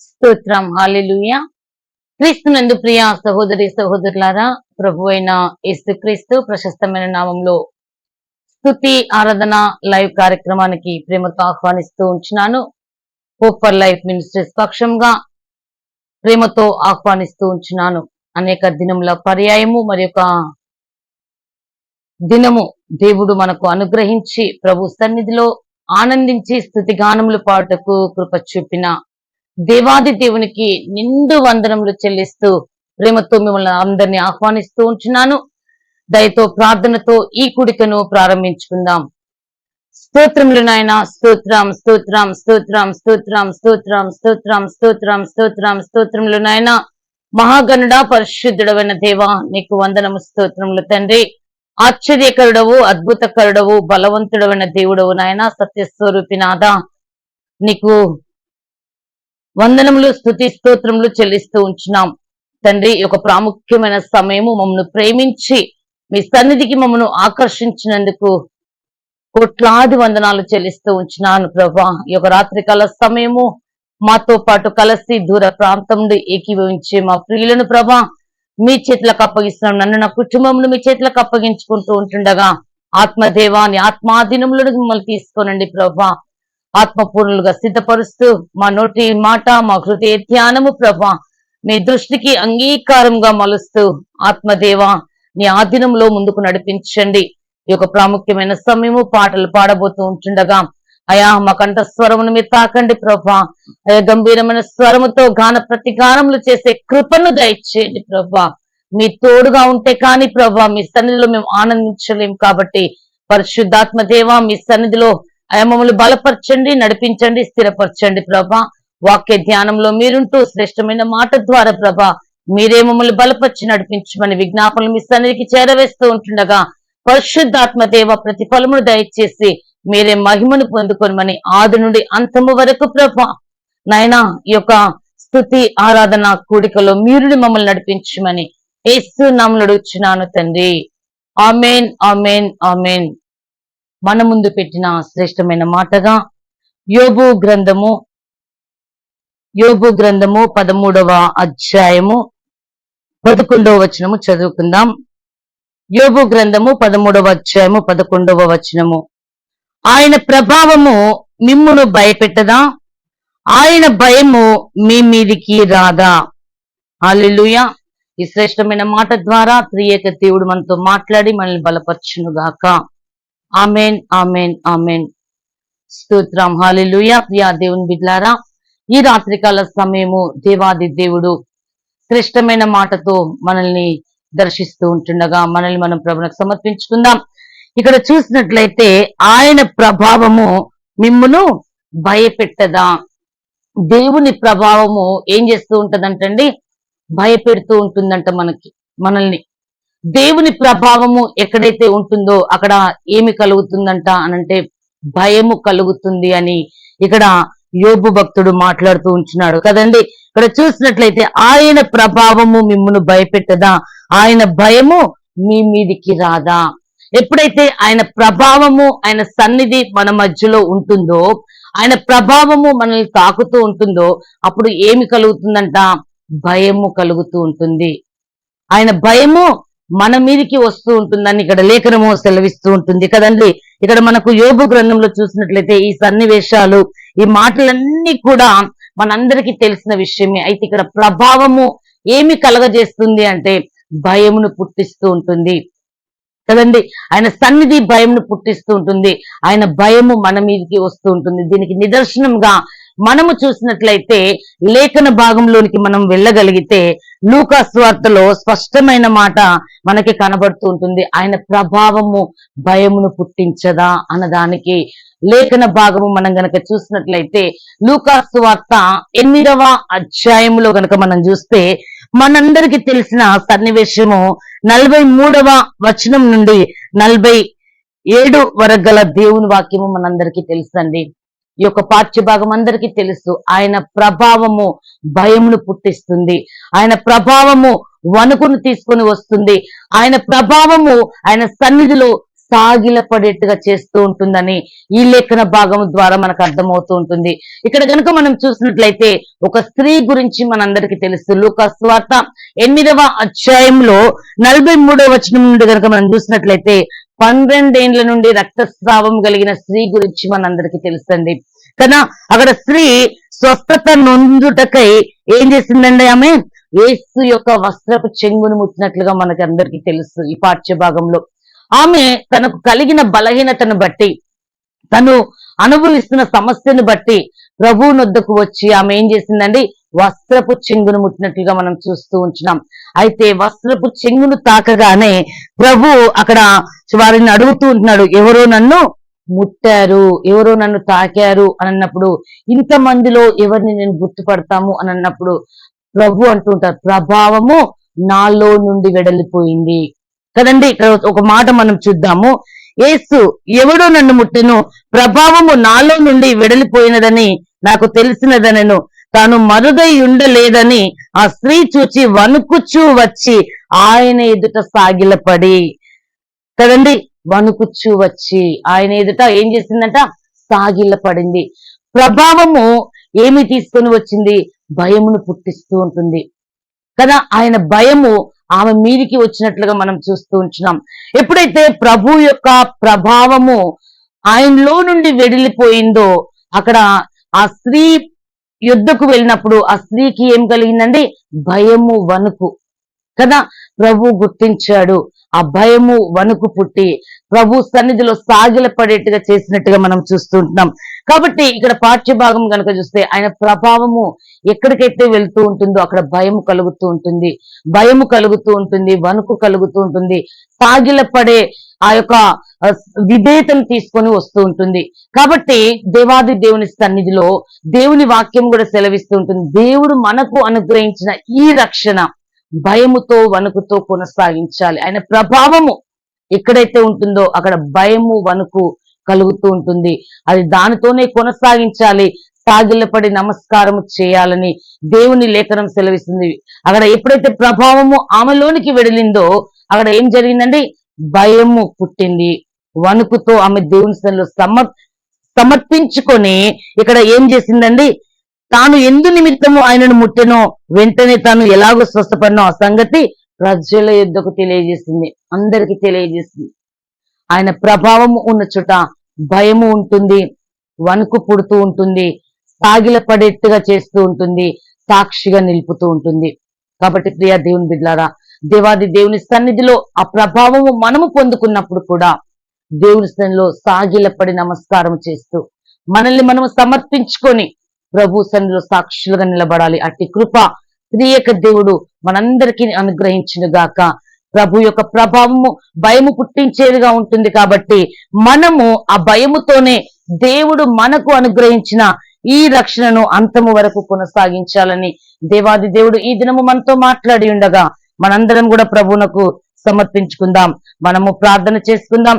స్తోత్రం. హాలెలూయ క్రీస్తునందు ప్రియ సహోదరి సహోదరులారా ప్రభు అయిన యేసుక్రీస్తు ప్రశస్తమైన నామంలో స్థుతి ఆరాధన లైవ్ కార్యక్రమానికి ప్రేమతో ఆహ్వానిస్తూ ఉంచున్నాను హోప్ ఫర్ లైఫ్ మినిస్ట్రీస్ పక్షంగా ప్రేమతో ఆహ్వానిస్తూ ఉంచినాను. అనేక దినముల పర్యాయము మరి దినము దేవుడు మనకు అనుగ్రహించి ప్రభు సన్నిధిలో ఆనందించి స్థుతి గానములు పాటకు కృప చూపిన దేవాది దేవునికి నిండు వందనములు చెల్లిస్తూ ప్రేమతో మిమ్మల్ని అందరినీ ఆహ్వానిస్తూ ఉంటున్నాను. దయతో ప్రార్థనతో ఈ కుడికను ప్రారంభించుకుందాం. స్తోత్రములు నాయన స్తోత్రం స్తోత్రం స్తోత్రం స్తోత్రం స్తోత్రం స్తోత్రం స్తోత్రం స్తోత్రం స్తోత్రములు నాయన. మహాగణుడ పరిశుద్ధుడవైన దేవ నీకు వందనము స్తోత్రములు తండ్రి. ఆశ్చర్యకరుడవు అద్భుతకరుడవు బలవంతుడవైన దేవుడవు నాయన సత్యస్వరూపినాథ. నీకు వందనములు స్థుతి స్తోత్రములు చెల్లిస్తూ ఉంచున్నాం. తండ్రి ఒక యొక్క ప్రాముఖ్యమైన సమయము మమ్మల్ని ప్రేమించి మీ సన్నిధికి మమ్మల్ని ఆకర్షించినందుకు కోట్లాది వందనాలు చెల్లిస్తూ ఉంచున్నాను ప్రభా. ఈ యొక్క రాత్రికాల సమయము మాతో పాటు కలిసి దూర ప్రాంతం నుండి ఏకీభవించే మా ప్రియులను ప్రభా మీ చేతులకు అప్పగిస్తున్నాం. నన్ను నా కుటుంబంలో మీ చేతులకు అప్పగించుకుంటూ ఉంటుండగా ఆత్మదేవాన్ని ఆత్మాధీనంలో మిమ్మల్ని తీసుకోనండి ప్రభా. ఆత్మపూర్ణులుగా సిద్ధపరుస్తూ మా నోటి మాట మా హృదయ ధ్యానము ప్రభా మీ దృష్టికి అంగీకారంగా మలుస్తూ ఆత్మదేవ నీ ఆధీనంలో ముందుకు నడిపించండి. ఈ యొక్క ప్రాముఖ్యమైన సమయము పాటలు పాడబోతూ ఉంటుండగా అయా మా కంఠ స్వరమును మీరు తాకండి ప్రభా. అయా గంభీరమైన స్వరముతో గాన ప్రతిగానములు చేసే కృపను దయచేయండి ప్రభా. మీ తోడుగా ఉంటే కానీ ప్రభా మీ సన్నిధిలో మేము ఆనందించలేం కాబట్టి పరిశుద్ధాత్మ దేవ మీ సన్నిధిలో అయా మమ్మల్ని బలపరచండి నడిపించండి స్థిరపరచండి ప్రభా. వాక్య ధ్యానంలో మీరుంటూ శ్రేష్టమైన మాట ద్వారా ప్రభా మీరే మమ్మల్ని బలపరిచి నడిపించమని విజ్ఞాపనలు మీ సన్నిధికి చేరవేస్తూ ఉంటుండగా పరిశుద్ధాత్మ దేవ ప్రతిఫలమును దయచేసి మీరే మహిమను పొందుకొనమని ఆది నుండి అంతము వరకు ప్రభా. నాయనా ఈ యొక్క స్థుతి ఆరాధన కూడికలో మీరు మమ్మల్ని నడిపించమని ఏసు నామలు అడుగుచున్నాను తండ్రి. Amen amen amen. మన ముందు పెట్టిన శ్రేష్టమైన మాటగా యోబు గ్రంథము యోబు గ్రంథము పదమూడవ అధ్యాయము పదకొండవ వచనము చదువుకుందాం. యోబు గ్రంథము పదమూడవ అధ్యాయము పదకొండవ వచనము. ఆయన ప్రభావము మిమ్మును భయపెట్టదా? ఆయన భయము మీ మీదికి రాదా? అల్లుయ ఈ శ్రేష్టమైన మాట ద్వారా త్రియేక దేవుడు మనతో మాట్లాడి మనల్ని బలపరచునుగాక. Amen amen amen. స్తోత్రం. హాలిలుయ ప్రియా దేవుని బిడ్లారా ఈ రాత్రికాల సమయము దేవాది దేవుడు శ్రేష్టమైన మాటతో మనల్ని దర్శిస్తూ ఉంటుండగా మనల్ని మనం ప్రభునకు సమర్పించుకుందాం. ఇక్కడ చూసినట్లయితే ఆయన ప్రభావము మిమ్మును భయపెట్టదా? దేవుని ప్రభావము ఏం చేస్తూ ఉంటదంటండి? భయపెడుతూ ఉంటుందంట మనకి మనల్ని. దేవుని ప్రభావము ఎక్కడైతే ఉంటుందో అక్కడ ఏమి కలుగుతుందంట అనంటే భయము కలుగుతుంది అని ఇక్కడ యోబు భక్తుడు మాట్లాడుతూ ఉంటున్నాడు కదండి? ఇక్కడ చూసినట్లయితే ఆయన ప్రభావము మిమ్మల్ని భయపెట్టదా? ఆయన భయము మీ మీదికి రాదా? ఎప్పుడైతే ఆయన ప్రభావము ఆయన సన్నిధి మన మధ్యలో ఉంటుందో ఆయన ప్రభావము మనల్ని తాకుతూ ఉంటుందో అప్పుడు ఏమి కలుగుతుందంట? భయము కలుగుతూ ఉంటుంది. ఆయన భయము మన మీదికి వస్తూ ఉంటుందని ఇక్కడ లేఖనము సెలవిస్తూ ఉంటుంది కదండి. ఇక్కడ మనకు యోగు గ్రంథంలో చూసినట్లయితే ఈ సన్నివేశాలు ఈ మాటలన్నీ కూడా మనందరికీ తెలిసిన విషయమే. అయితే ఇక్కడ ప్రభావము ఏమి కలగజేస్తుంది అంటే భయమును పుట్టిస్తూ ఉంటుంది. కదండి? ఆయన సన్నిధి భయంను పుట్టిస్తూ ఉంటుంది. ఆయన భయము మన మీదకి వస్తూ ఉంటుంది. దీనికి నిదర్శనంగా మనము చూసినట్లయితే లేఖన భాగంలోనికి మనం వెళ్ళగలిగితే లూకా స్వార్తలో స్పష్టమైన మాట మనకి కనబడుతూ ఉంటుంది. ఆయన ప్రభావము భయమును పుట్టించదా అన్నదానికి లేఖన భాగము మనం గనక చూసినట్లయితే లూకా స్వార్త ఎనిమిదవ అధ్యాయములో గనక మనం చూస్తే మనందరికి తెలిసిన సన్నివేశము నలభై మూడవ వచనం నుండి నలభై ఏడు వరకు గల దేవుని వాక్యము మనందరికీ తెలుసండి. ఈ యొక్క పాఠ్యభాగం అందరికీ తెలుసు. ఆయన ప్రభావము భయమును పుట్టిస్తుంది. ఆయన ప్రభావము వణుకును తీసుకొని వస్తుంది. ఆయన ప్రభావము ఆయన సన్నిధిలో సాగిలపడేట్టుగా చేస్తూ ఉంటుందని ఈ లేఖన భాగం ద్వారా మనకు అర్థమవుతూ ఉంటుంది. ఇక్కడ కనుక మనం చూసినట్లయితే ఒక స్త్రీ గురించి మనందరికీ తెలుసు. లోకస్వార్త ఎనిమిదవ అధ్యాయంలో నలభై మూడవ వచనం నుండి కనుక మనం చూసినట్లయితే పన్నెండేండ్ల నుండి రక్తస్రావం కలిగిన స్త్రీ గురించి మనందరికీ తెలుసండి. కదా అక్కడ స్త్రీ స్వస్థత నొందుటకై ఏం చేసిందండి ఆమె? ఏసు యొక్క వస్త్రపు చెంగును ముట్టినట్లుగా మనకి అందరికీ తెలుసు ఈ పాఠ్య భాగంలో. ఆమె తనకు కలిగిన బలహీనతను బట్టి తను అనుభవిస్తున్న సమస్యను బట్టి ప్రభువు నొద్దకు వచ్చి ఆమె ఏం చేసిందండి? వస్త్రపు చెంగును ముట్టినట్లుగా మనం చూస్తూ ఉంటున్నాం అయితే వస్త్రపు చెంగును తాకగానే ప్రభు అక్కడ వారిని అడుగుతూ ఉంటున్నాడు ఎవరో నన్ను ముట్టారు ఎవరో నన్ను తాకారు అని అన్నప్పుడు ఇంతమందిలో ఎవరిని నేను గుర్తుపడతాము అని అన్నప్పుడు ప్రభు అంటుంటారు ప్రభావము నాలో నుండి వెడలిపోయింది కదండి ఇక్కడ ఒక మాట మనం చూద్దాము. ఏసు ఎవడో నన్ను ముట్టెను ప్రభావము నాలో నుండి వెడలిపోయినదని నాకు తెలిసినదనను తాను మరుగై ఉండలేదని ఆ స్త్రీ చూచి వణుకుచూ వచ్చి ఆయన ఎదుట సాగిలపడి. కదండి? వణుకుచూ వచ్చి ఆయన ఎదుట ఏం చేసిందంట? సాగిలపడింది. ప్రభావము ఏమి తీసుకొని వచ్చింది? భయమును పుట్టిస్తూ ఉంటుంది. కదా ఆయన భయము ఆమె మీదికి వచ్చినట్లుగా మనం చూస్తూ ఉంటున్నాం. ఎప్పుడైతే ప్రభు యొక్క ప్రభావము ఆయనలో నుండి వెడిలిపోయిందో అక్కడ ఆ స్త్రీ యుద్ధకు వెళ్ళినప్పుడు ఆ స్త్రీకి ఏం కలిగిందండి? భయము వణుకు. కదా? ప్రభు గుర్తించాడు. ఆ భయము వణుకు పుట్టి ప్రభు సన్నిధిలో సాగిలపడేట్టుగా చేసినట్టుగా మనం చూస్తుంటున్నాం కాబట్టి ఇక్కడ పాఠ్యభాగం కనుక చూస్తే ఆయన ప్రభావము ఎక్కడికైతే వెళ్తూ ఉంటుందో అక్కడ భయము కలుగుతూ ఉంటుంది. భయము కలుగుతూ ఉంటుంది వణుకు కలుగుతూ ఉంటుంది. సాగిలపడే ఆ యొక్క విధేయతను తీసుకొని వస్తూ ఉంటుంది. కాబట్టి దేవాది దేవుని సన్నిధిలో దేవుని వాక్యం కూడా సెలవిస్తూ ఉంటుంది. దేవుడు మనకు అనుగ్రహించిన ఈ రక్షణ భయముతో వణుకుతో కొనసాగించాలి. ఆయన ప్రభావము ఎక్కడైతే ఉంటుందో అక్కడ భయము వణుకు కలుగుతూ ఉంటుంది. అది దానితోనే కొనసాగించాలి. సాగిలపడి నమస్కారము చేయాలని దేవుని లేఖనం సెలవిస్తుంది. అక్కడ ఎప్పుడైతే ప్రభావము ఆమెలోనికి వెడలిందో అక్కడ ఏం జరిగిందండి? భయము పుట్టింది. వణుకుతో ఆమె దేవుని సన్నిధిలో సమర్ సమర్పించుకొని ఇక్కడ ఏం చేసిందండి? తాను ఎందు నిమిత్తము ఆయనను ముట్టెనో వెంటనే తాను ఎలాగో స్వస్థపడినో ఆ సంగతి ప్రజల యుద్ధకు తెలియజేసింది. అందరికి తెలియజేసింది. ఆయన ప్రభావము ఉన్న చోట భయము ఉంటుంది వణుకు పుడుతూ ఉంటుంది సాగిల పడేట్టుగా చేస్తూ ఉంటుంది సాక్షిగా నిలుపుతూ ఉంటుంది. కాబట్టి ప్రియా దేవుని బిడ్లారా దేవాది దేవుని సన్నిధిలో ఆ ప్రభావము మనము పొందుకున్నప్పుడు కూడా దేవుని సన్నిధిలో సాగిలపడి నమస్కారం చేస్తూ మనల్ని మనము సమర్పించుకొని ప్రభు సన్నిధిలో సాక్షులుగా నిలబడాలి. అట్టి కృప త్రియక దేవుడు మనందరికీ అనుగ్రహించిన గాక ప్రభు యొక్క ప్రభావము భయము పుట్టించేదిగా ఉంటుంది కాబట్టి మనము ఆ భయముతోనే దేవుడు మనకు అనుగ్రహించిన ఈ రక్షణను అంతము వరకు కొనసాగించాలని దేవాది దేవుడు ఈ దినము మనతో మాట్లాడి ఉండగా మనందరం కూడా ప్రభువునకు సమర్పించుకుందాం. మనము ప్రార్థన చేసుకుందాం.